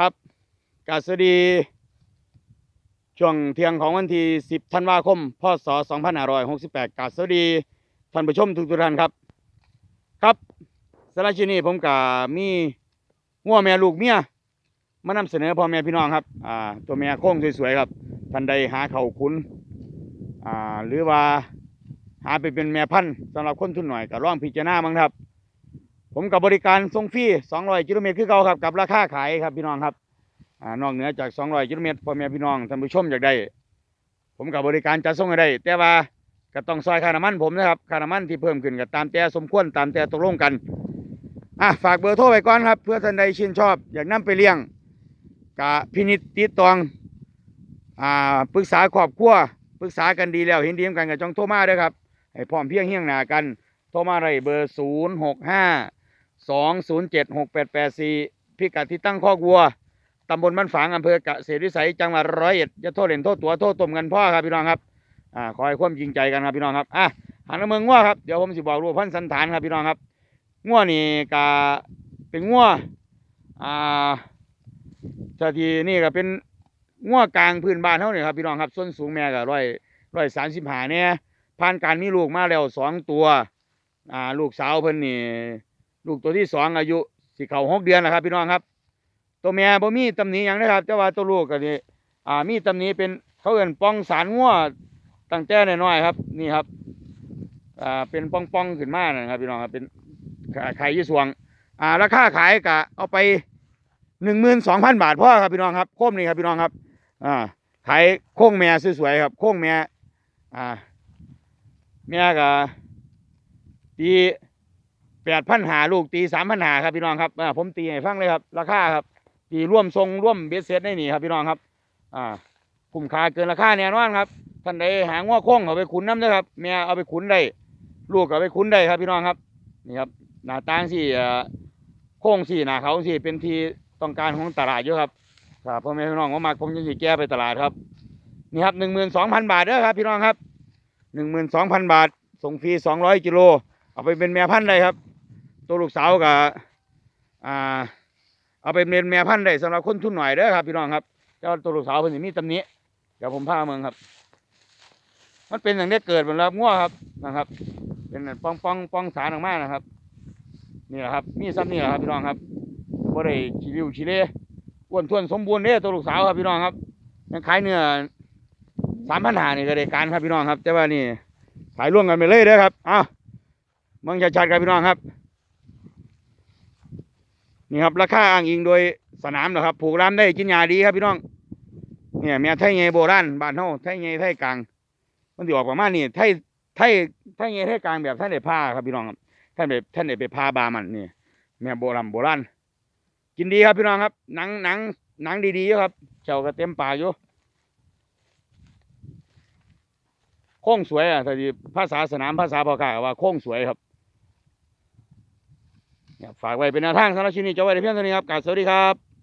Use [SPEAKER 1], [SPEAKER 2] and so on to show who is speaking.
[SPEAKER 1] ครับกาสดีช่วงเที่ยงของวันที่ 10 ธันวาคม พศ 2568 กาสวัสดีท่านผู้ชมทุกท่านครับ ครับสำหรับที่นี้ผมกับมีงัวแม่ลูกเมียมานำเสนอพ่อแม่พี่น้องครับอ่าตัวแม่โค้งสวยๆครับท่านใดหาเข่าคุ้นอ่าหรือว่าหาไปเป็นแม่พันธุ์สำหรับคนทุนหน่อยก็ลองพิจารณาบ้างครับ ผมกับบริการส่งฟรี200กิโลเมตรคือเก่าครับกับราคาขายครับพี่น้องครับอ่านอกเหนือจาก 200กิโลเมตรพ่อแม่พี่น้องท่านผู้ชมอยากได้ ผมกับบริการจัดส่งให้ได้ แต่ว่าก็ต้องซอยค่าน้ำมันผมนะครับค่าน้ำมันที่เพิ่มขึ้นก็ตามแต่สมควรตามแต่ตกลงกันอะฝากเบอร์โทรไว้ก่อนครับ เพื่อท่านใดชื่นชอบ อยากนํไปเลี้ยงกะพินิจติดตองอ่าปรึกษาครอบครัวปรึกษากันดีแล้วเห็นดีเหมือนกันก็จ้องโทรมาด้อครับให้พร้อมเพียงเฮียงหนากันโทรมาได้เบอร์ 0 6 5 2 0 7 6 8 8 4 พิกัดที่ตั้งคอกวัว ตำบลบ้านฝางอำเภอกเกษตรวิสัยจังหวัดร้อยเอ็ดจะโทษเล่นโทษตัวโทษตมกันพ่อครับพี่น้องครับอ่าขอให้ความจริงใจกันครับพี่น้องครับอะหันมาเมืองง่วครับเดี๋ยวผมสิบอกรูปพันสันฐานครับพี่น้องครับง่วนี่กาเป็นง่วอ่าสถีนี่ก็เป็นง่วกลางพื้นบ้านเท่านี่ครับพี่น้องครับส่วนสูงแม่ก็ร้อยร้อยสามสิบหาเนี่ยผ่านการมีลูกมาแล้วสองตัวอ่าลูกสาวเพิ่นนี่ ลูกตัวที่สองอายุสิเข้าหกเดือนแล้วครับ พี่น้องครับ ตัวแม่บ่มีตำหนิหยังนะครับแต่ว่าตัวลูกก็นี่อ่ามีตำหนิเป็นเขาเอิ้นป้องสารงัวตั้งแต่น้อยๆครับ นี่ครับอ่าเป็นป้องๆขึ้นมานะครับ พี่น้องครับเป็นไข่ยี่สวงอ่าราคาขายกะเอาไปหนึ่งหมื่นสองพันบาทพ่อครับพี่น้องครับโค้มนี่ครับพี่น้องครับอ่าขายโค้งแม่สวยๆครับโค้งแม่อ่าแม่กะตี แปดพันหาลูกตีสามพันหาครับพี่น้องครับอ่าผมตีให้ฟังเลยครับ ราคาครับที่ร่วมทรงร่วมเบสเซ็ตได้หนีครับพี่น้องครับ อ่าคุ้มค่าเกินราคาแน่นอนครับท่านใดหาง้อโค้งเอาไปขุนน้ำนะครับแม่เอาไปขุนได้ลูกเอาไปขุนได้ครับพี่น้องครับนี่ครับหน้าต่างสี่อ่อโค้งสี่หน้าเขาสี่เป็นทีต้องการของตลาดเยอะครับครับพ่อแม่พี่น้องว่ามาผมจะสิแก้ไปตลาดครับนี่ครับหนึ่งหมื่นสองพันบาทเด้อครับ พี่น้องครับหนึ่งหมื่นสองพันบาทส่งฟรีสองร้อยกิโลเอาไปเป็นแม่พันธุ์ได้ครับ ตัวลูกสาวกับอ่าเอาไปเป็นแม่พันธุ์ได้สำหรับคนทุนหน่อยเด้อครับพี่น้องครับเจ้าตัวลูกสาวเพิ่นสิมีตำหนิเดี๋ยวผมพาเมืองครับ มันเป็นอย่างนี้เกิดเหมือนรับงัวครับนะครับ เป็นป้องป้องป้องสารออกมานะครับนี่แหละครับมีซ้ำนี่แหละครับพี่น้องครับบ่ได้ขี้ริ้วขี้เล่อ้วนท้วนสมบูรณ์เด้อตัวลูกสาวครับพี่น้องครับยังขายเนื้อสามพันหานี่ก็ได้การครับพี่น้องครับ แต่ว่านี่ขายร่วมกันไปเลยเด้อครับอ้าวเมืองชัดๆครับพี่น้องครับ นี่ครับราคาอ้างอิงโดยสนามนะครับผูกรามได้กินยาดีครับพี่น้องเนี่ยแม่ไทยไงยโบราณบ้านเฮาไทยไงยไทยกลาง มันสิออกประมาณนี้ไทยไทยไทยไงยไทยกลางแบบท่านได้ผ้าครับพี่น้องครับท่านได้ท่านได้ไปผ้าบามันนี่แม่โบราณโบราณกินดีครับพี่น้องครับหนังหนังหนังดีๆอยู่ครับเจ้าก็เต็มปากอยู่โค้งสวยอะถ้าที่ภาษาสนามภาษาพอค้าก็ว่าโค้งสวยครับ ฝากไว้เป็นแนวทางสำหรับชิ้นนี้จะไว้ในเพียงเท่านี้ครับกราบสวัสดีครับ